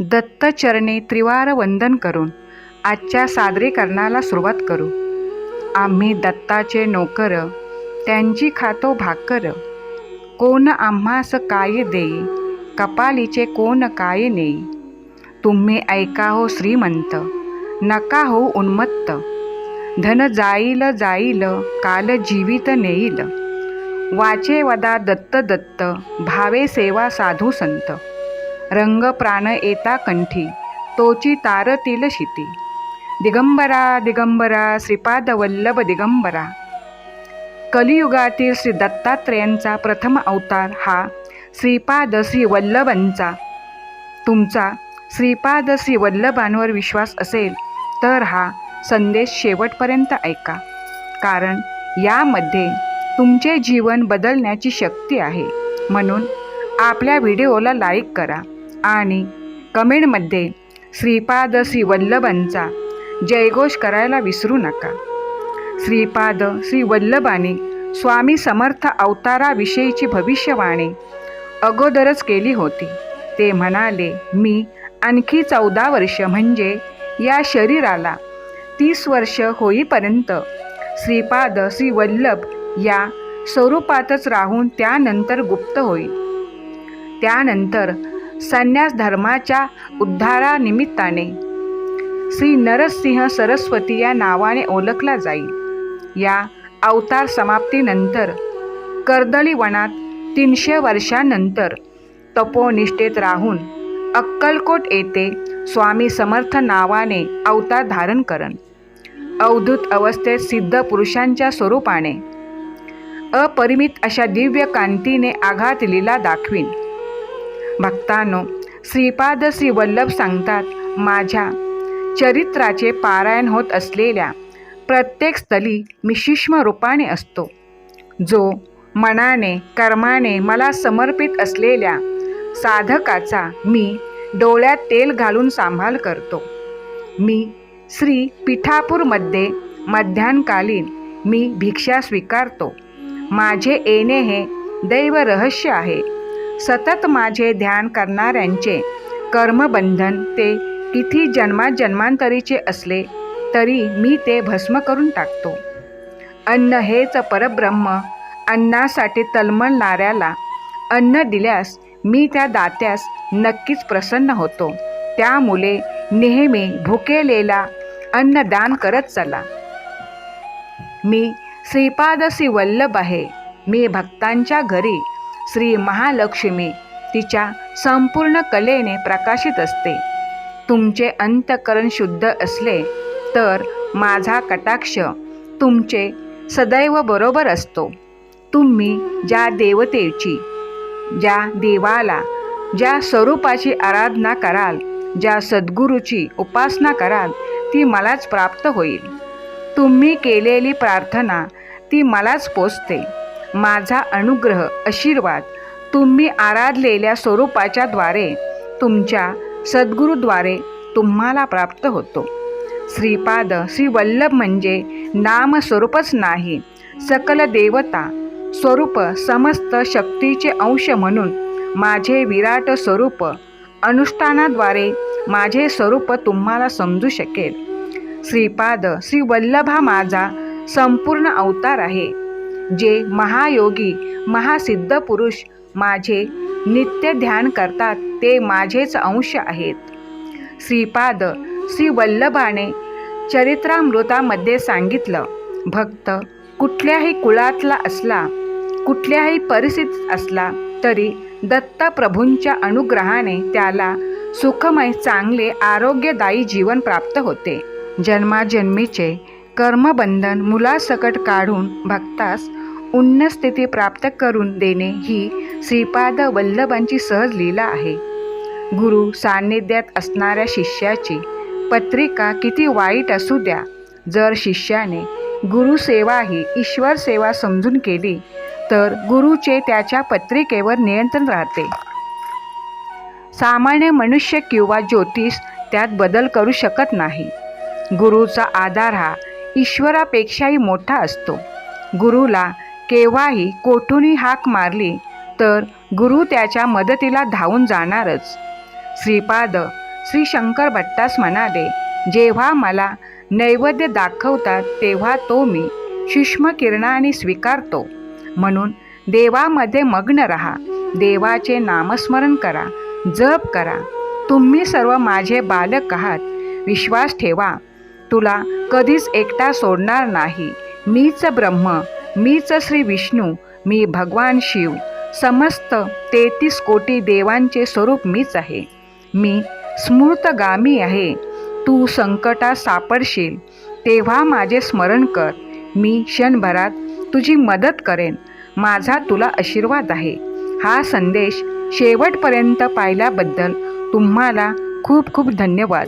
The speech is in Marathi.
दत्तचरणी त्रिवार वंदन करून आजच्या सादरीकरणाला सुरुवात करू. आम्ही दत्ताचे नोकर त्यांची खातो भाकर. कोण आम्हास काय देई कपालीचे कोण काय नेई? तुम्ही ऐका हो श्रीमंत नका हो उन्मत्त. धन जाईल जाईल काल जीवित नेईल. वाचे वदा दत्त दत्त भावे सेवा साधू संत. रंग प्राण येता कंठी तोची तारतील शिती. दिगंबरा दिगंबरा श्रीपाद वल्लभ दिगंबरा. कलियुगातील श्री दत्तात्रेयांचा प्रथम अवतार हा श्रीपाद श्री वल्लभांचा तुमचा श्रीपाद श्री वल्लभांवर विश्वास असेल तर हा संदेश शेवटपर्यंत ऐका. कारण यामध्ये तुमचे जीवन बदलण्याची शक्ती आहे. म्हणून आपल्या व्हिडिओला लाईक करा. आणि कमेंटमध्ये श्रीपाद श्री वल्लभांचा जयघोष करायला विसरू नका. श्रीपाद श्री वल्लभाने स्वामी समर्थ अवताराविषयीची भविष्यवाणी अगोदरच केली होती. ते म्हणाले मी आणखी चौदा वर्ष म्हणजे या शरीराला तीस वर्ष होईपर्यंत श्रीपाद श्री वल्लभ या स्वरूपातच राहून त्यानंतर गुप्त होईल. त्यानंतर संन्यास धर्माच्या उद्धारानिमित्ताने. श्री नरसिंह सरस्वती या नावाने ओळखला जाईल. या अवतार समाप्तीनंतर कर्दळीवनात तीनशे वर्षानंतर तपोनिष्ठेत राहून अक्कलकोट येथे स्वामी समर्थ नावाने अवतार धारण करण अवधूत अवस्थेत सिद्ध पुरुषांच्या स्वरूपाने. अपरिमित अशा दिव्य कांतीने आघात लीला दाखवीन. भक्तांनो श्रीपाद श्रीवल्लभ सांगतात माझ्या चरित्राचे पारायण होत असलेल्या प्रत्येक स्थली मी सूक्ष्म रूपाने असतो. जो मनाने कर्माने मला समर्पित असलेल्या साधकाचा मी डोळ्यात तेल घालून सांभाळ करतो. मी श्री पिठापूरमध्ये मध्यान्हकालीन मी भिक्षा स्वीकारतो. माझे येणे हे दैव रहस्य आहे. सतत माझे ध्यान करणाऱ्यांचे कर्मबंधन ते किती जन्माजन्मांतरीचे असले तरी मी ते भस्म करून टाकतो. अन्न हेच परब्रह्म अन्नासाठी तलमळणाऱ्याला अन्न दिल्यास मी त्या दात्यास नक्कीच प्रसन्न होतो. त्यामुळे नेहमी भुकेलेला अन्नदान करत चला. मी श्रीपादसी वल्लभ आहे. मी भक्तांच्या घरी श्री महालक्ष्मी तिच्या संपूर्ण कलेने प्रकाशित असते. तुमचे अंतकरण शुद्ध असले तर माझा कटाक्ष तुमचे सदैव बरोबर असतो. तुम्ही ज्या देवतेची ज्या देवाला ज्या स्वरूपाची आराधना कराल ज्या सद्गुरूची उपासना कराल ती मलाच प्राप्त होईल. तुम्ही केलेली प्रार्थना ती मलाच पोचते. माझा अनुग्रह आशीर्वाद. तुम्ही आराधलेल्या स्वरूपाच्या द्वारे तुमच्या सद्गुरूद्वारे तुम्हाला प्राप्त होतो. श्रीपाद श्रीवल्लभ म्हणजे नामस्वरूपच नाही सकल देवता स्वरूप समस्त शक्तीचे अंश म्हणून माझे विराट स्वरूप अनुष्ठानाद्वारे माझे स्वरूप तुम्हाला समजू शकेल. श्रीपाद श्रीवल्लभ हा माझा संपूर्ण अवतार आहे. जे महायोगी महासिद्ध पुरुष माझे नित्य ध्यान करतात ते माझेच अंश आहेत. श्रीपाद श्री वल्लभाने चरित्रामृतामध्ये सांगितलं भक्त कुठल्याही कुळातला असला कुठल्याही परिस्थितीत असला तरी दत्तप्रभूंच्या अनुग्रहाने त्याला सुखमय चांगले आरोग्यदायी जीवन प्राप्त होते. जन्माजन्मीचे कर्मबंधन मुलासकट काढून भक्तास उन्न स्थिती प्राप्त करून देणे ही श्रीपाद वल्लभांची सहज लीला आहे. गुरु सान्निध्यात असणाऱ्या शिष्याची पत्रिका किती वाईट असू द्या. जर शिष्याने गुरुसेवा ही ईश्वर सेवा समजून केली तर गुरुचे त्याच्या पत्रिकेवर नियंत्रण राहते. सामान्य मनुष्य किंवा ज्योतिष त्यात बदल करू शकत नाही. गुरुचा आधार हा ईश्वरापेक्षाही मोठा असतो. गुरुला केव्हाही कोठूनही हाक मारली तर गुरु त्याच्या मदतीला धावून जाणारच. श्रीपाद श्री शंकर भट्टास म्हणाले जेव्हा मला नैवेद्य दाखवतात तेव्हा तो मी सूक्ष्मकिरणाने स्वीकारतो. म्हणून देवामध्ये मग्न रहा. देवाचे नामस्मरण करा. जप करा. तुम्ही सर्व माझे बालक आहात. विश्वास ठेवा. तुला कधीच एकटा सोडणार नाही. मीच ब्रह्म मीच श्री विष्णू मी भगवान शिव. समस्त तेहतीस कोटी देवांचे स्वरूप मीच आहे. मी स्मृतगामी आहे. तू संकटात सापडशील. तेव्हा माझे स्मरण कर. मी क्षणभरात तुझी मदत करेन. माझा तुला आशीर्वाद आहे. हा संदेश शेवटपर्यंत पाहिल्याबद्दल तुम्हाला खूप खूप धन्यवाद.